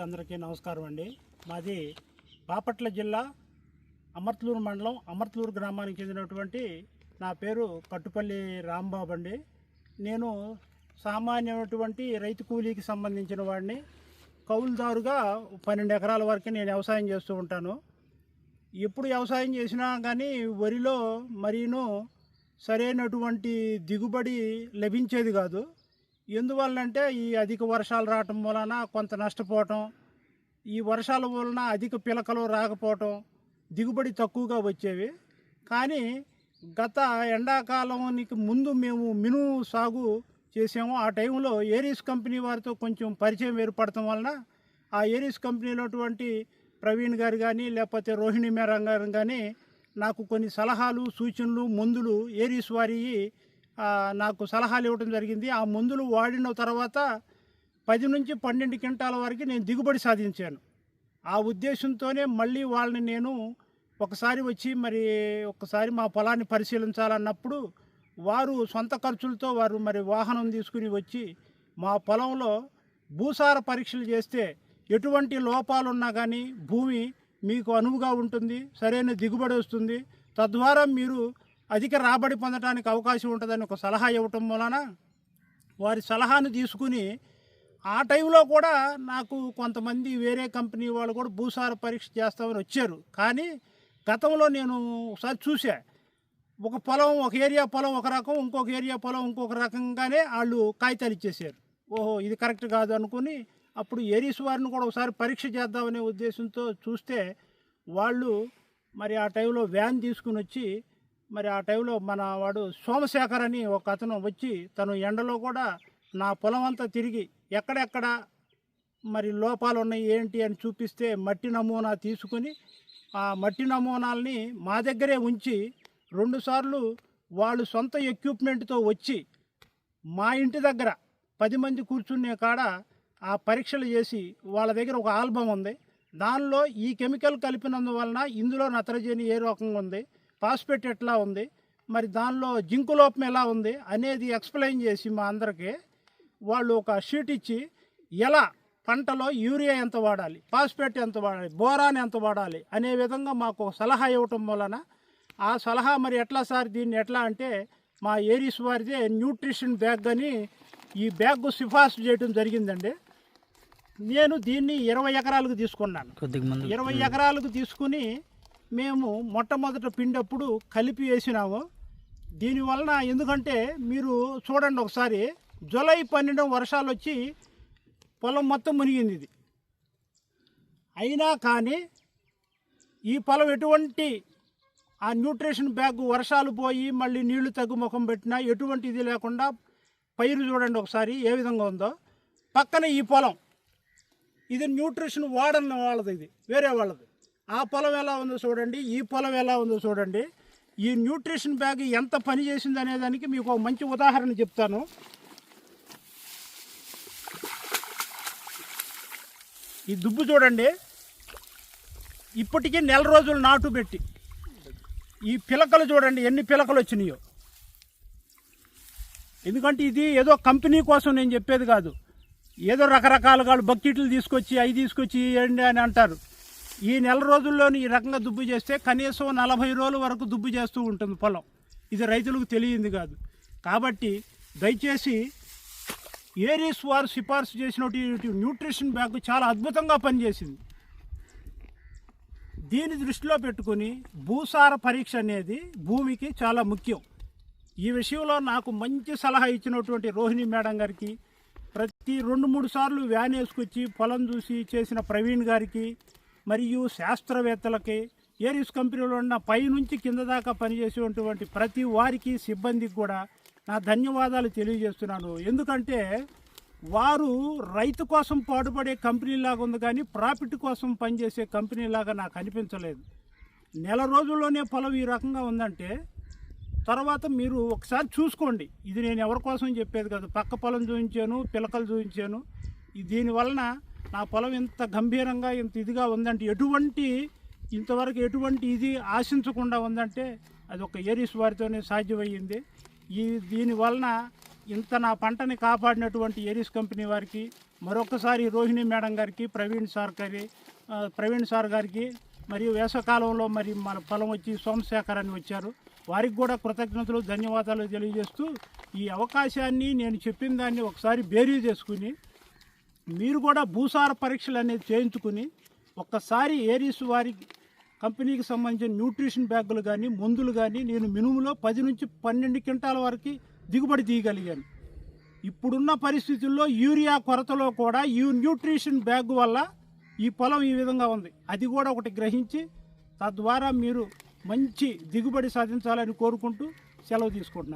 అందరికీ నమస్కారం అండి. మాది బాపట్ల జిల్లా అమర్తలూరు మండలం అమర్తలూరు గ్రామానికి చెందినటువంటి నా పేరు కట్టుపల్లి రాంబాబు అండి. నేను సామాన్యమైనటువంటి రైతు కూలీకి సంబంధించిన వాడిని. కౌలుదారుగా పన్నెండు ఎకరాల వరకు నేను వ్యవసాయం చేస్తూ ఉంటాను. ఎప్పుడు వ్యవసాయం చేసినా కానీ వరిలో మరీను సరైనటువంటి దిగుబడి లభించేది కాదు. ఎందువల్లంటే ఈ అధిక వర్షాలు రావటం వలన కొంత నష్టపోవటం ఈ వర్షాల వలన అధిక పిలకలు రాకపోవటం దిగుబడి తక్కువగా వచ్చేవి. కానీ గత ఎండాకాలానికి ముందు మేము మినుము సాగు చేసాము. ఆ టైంలో ఏరీస్ కంపెనీ వారితో కొంచెం పరిచయం ఏర్పడటం వలన ఆ ఏరీస్ కంపెనీలోటువంటి ప్రవీణ్ గారు కానీ లేకపోతే రోహిణి మేరం గారు కానీ నాకు కొన్ని సలహాలు సూచనలు మందులు ఏరీస్ వారి నాకు సలహాలు ఇవ్వడం జరిగింది. ఆ మందులు వాడిన తర్వాత పది నుంచి పన్నెండు క్వింటాల వరకు నేను దిగుబడి సాధించాను. ఆ ఉద్దేశంతోనే మళ్ళీ వాళ్ళని నేను ఒకసారి వచ్చి మరి ఒకసారి మా పొలాన్ని పరిశీలించాలన్నప్పుడు వారు సొంత ఖర్చులతో వారు మరి వాహనం తీసుకుని వచ్చి మా పొలంలో భూసార పరీక్షలు చేస్తే ఎటువంటి లోపాలున్నా కానీ భూమి మీకు అనువుగా ఉంటుంది సరైన దిగుబడి వస్తుంది. తద్వారా మీరు అధిక రాబడి పొందడానికి అవకాశం ఉంటుందని ఒక సలహా ఇవ్వటం వలన వారి సలహాను తీసుకుని ఆ టైంలో కూడా నాకు కొంతమంది వేరే కంపెనీ వాళ్ళు కూడా భూసార పరీక్ష చేస్తామని వచ్చారు. కానీ గతంలో నేను ఒకసారి చూసా ఒక పొలం ఒక ఏరియా పొలం ఒక రకం ఇంకొక ఏరియా పొలం ఇంకొక రకంగానే వాళ్ళు కాగితాలు ఇచ్చేసారు ఓహో ఇది కరెక్ట్ కాదు అనుకుని అప్పుడు ఏరీస్ వారిని కూడా ఒకసారి పరీక్ష చేద్దామనే ఉద్దేశంతో చూస్తే వాళ్ళు మరి ఆ టైంలో వ్యాన్ తీసుకుని వచ్చి మరి ఆ టైంలో మన వాడు సోమశేఖర్ అని ఒక అతను వచ్చి తను ఎండలో కూడా నా పొలం అంతా తిరిగి ఎక్కడెక్కడ మరి లోపాలు ఉన్నాయి ఏంటి అని చూపిస్తే మట్టి నమూనా తీసుకుని ఆ మట్టి నమూనాల్ని మా దగ్గరే ఉంచి రెండుసార్లు వాళ్ళు సొంత ఎక్విప్మెంట్తో వచ్చి మా ఇంటి దగ్గర పది మంది కూర్చునే కాడ ఆ పరీక్షలు చేసి వాళ్ళ దగ్గర ఒక ఆల్బమ్ ఉంది. దానిలో ఈ కెమికల్ కలిపినందువలన ఇందులో నత్రజని ఏ రకంగా ఉంది ఫాస్ఫేట్ ఎట్లా ఉంది? మరి దానిలో జింకు లోపం ఎలా ఉంది? అనేది ఎక్స్ప్లెయిన్ చేసి మా అందరికీ వాళ్ళు ఒక షీట్ ఇచ్చి ఎలా పంటలో యూరియా ఎంత వాడాలి? ఫాస్ఫేట్ ఎంత వాడాలి? బోరాన్ ఎంత వాడాలి? అనే విధంగా మాకు సలహా ఇవ్వటం వలన ఆ సలహా మరి ఎట్లా సార్ దీన్ని ఎట్లా అంటే మా ఏరీస్ వారిదే న్యూట్రిషన్ బ్యాగ్ అని ఈ బ్యాగ్ సిఫార్సు చేయడం జరిగిందండి. నేను దీన్ని ఇరవై ఎకరాలకు తీసుకున్నాను. ఇరవై ఎకరాలకు తీసుకుని మేము మొట్టమొదట పిండప్పుడు కలిపి వేసినాము. దీనివలన ఎందుకంటే మీరు చూడండి ఒకసారి జూలై పన్నెండు వర్షాలు వచ్చి పొలం మొత్తం మునిగింది ఇది. అయినా కానీ ఈ పొలం ఎటువంటి ఆ న్యూట్రిషన్ బ్యాగ్ వర్షాలు పోయి మళ్ళీ నీళ్ళు తగ్గు ముఖం పెట్టినా ఎటువంటి ఇది లేకుండా పైరు చూడండి ఒకసారి ఏ విధంగా ఉందో. పక్కన ఈ పొలం. ఇది న్యూట్రిషన్ వాడని వాళ్ళది ఇది వేరే వాళ్ళది. ఆ పొలం ఎలా ఉందో చూడండి ఈ పొలం ఎలా ఉందో చూడండి. ఈ న్యూట్రిషన్ బ్యాగ్ ఎంత పని చేసింది అనే దానికి మీకు ఒక మంచి ఉదాహరణ చెప్తాను. ఈ దుబ్బు చూడండి. ఇప్పటికీ నెల రోజులు నాటు పెట్టి. ఈ పిలకలు చూడండి ఎన్ని పిలకలు వచ్చినాయో. ఎందుకంటే ఇది ఏదో కంపెనీ కోసం నేను చెప్పేది కాదు. ఏదో రకరకాలుగా బక్కెట్లు బకెట్లు తీసుకొచ్చి అవి తీసుకొచ్చి అని అంటారు. ఈ నెల రోజుల్లోని ఈ రకంగా దుబ్బు చేస్తే కనీసం నలభై రోజుల వరకు దుబ్బు చేస్తూ ఉంటుంది పొలం. ఇది రైతులకు తెలియంది కాదు. కాబట్టి దయచేసి ఏరీస్ వారు సిఫార్సు చేసినటువంటి న్యూట్రిషన్ బ్యాగ్ చాలా అద్భుతంగా పనిచేసింది. దీని దృష్టిలో పెట్టుకుని భూసార పరీక్ష అనేది భూమికి చాలా ముఖ్యం. ఈ విషయంలో నాకు మంచి సలహా ఇచ్చినటువంటి రోహిణి మేడం గారికి ప్రతి రెండు మూడు సార్లు వ్యాన్ వేసుకొచ్చి పొలం చూసి చేసిన ప్రవీణ్ గారికి మరియు శాస్త్రవేత్తలకి ఏరిస్ కంపెనీలో ఉన్న పై నుంచి కింద దాకా పనిచేసేటువంటి ప్రతి వారికి సిబ్బందికి కూడా నా ధన్యవాదాలు తెలియజేస్తున్నాను. ఎందుకంటే వారు రైతు కోసం పాటుపడే కంపెనీలాగా ఉంది కానీ ప్రాఫిట్ కోసం పనిచేసే కంపెనీలాగా నాకు అనిపించలేదు. నెల రోజుల్లోనే పొలం ఈ రకంగా ఉందంటే తర్వాత మీరు ఒకసారి చూసుకోండి. ఇది నేను ఎవరి కోసం చెప్పేది కాదు. పక్క పొలం చూపించాను పిలకలు చూపించాను. దీనివలన నా పొలం ఇంత గంభీరంగా ఇంత ఇదిగా ఉందంటే ఎటువంటి ఇంతవరకు ఎటువంటి ఇది ఆశించకుండా ఉందంటే అది ఒక ఏరీస్ వారితోనే సాధ్యమయ్యింది. ఈ దీని వలన ఇంత నా పంటని కాపాడినటువంటి ఏరీస్ కంపెనీ వారికి మరొకసారి రోహిణి మేడం గారికి ప్రవీణ్ సార్ గారి ప్రవీణ్ సార్ గారికి మరియు వేసవకాలంలో మరి మన పొలం వచ్చి సోమశేఖర్ అని వచ్చారు. వారికి కూడా కృతజ్ఞతలు ధన్యవాదాలు తెలియజేస్తూ ఈ అవకాశాన్ని నేను చెప్పిన దాన్ని ఒకసారి బేరీ చేసుకుని మీరు కూడా భూసార పరీక్షలు అనేది చేయించుకుని ఒక్కసారి ఏరీస్ వారి కంపెనీకి సంబంధించిన న్యూట్రిషన్ బ్యాగులు కానీ మందులు కానీ నేను మినుములో పది నుంచి పన్నెండు క్వింటాల వరకు దిగుబడి తీయగలిగాను. ఇప్పుడున్న పరిస్థితుల్లో యూరియా కొరతలో కూడా ఈ న్యూట్రిషన్ బ్యాగ్ వల్ల ఈ పొలం ఈ విధంగా ఉంది. అది కూడా ఒకటి గ్రహించి తద్వారా మీరు మంచి దిగుబడి సాధించాలని కోరుకుంటూ సెలవు తీసుకుంటున్నాను.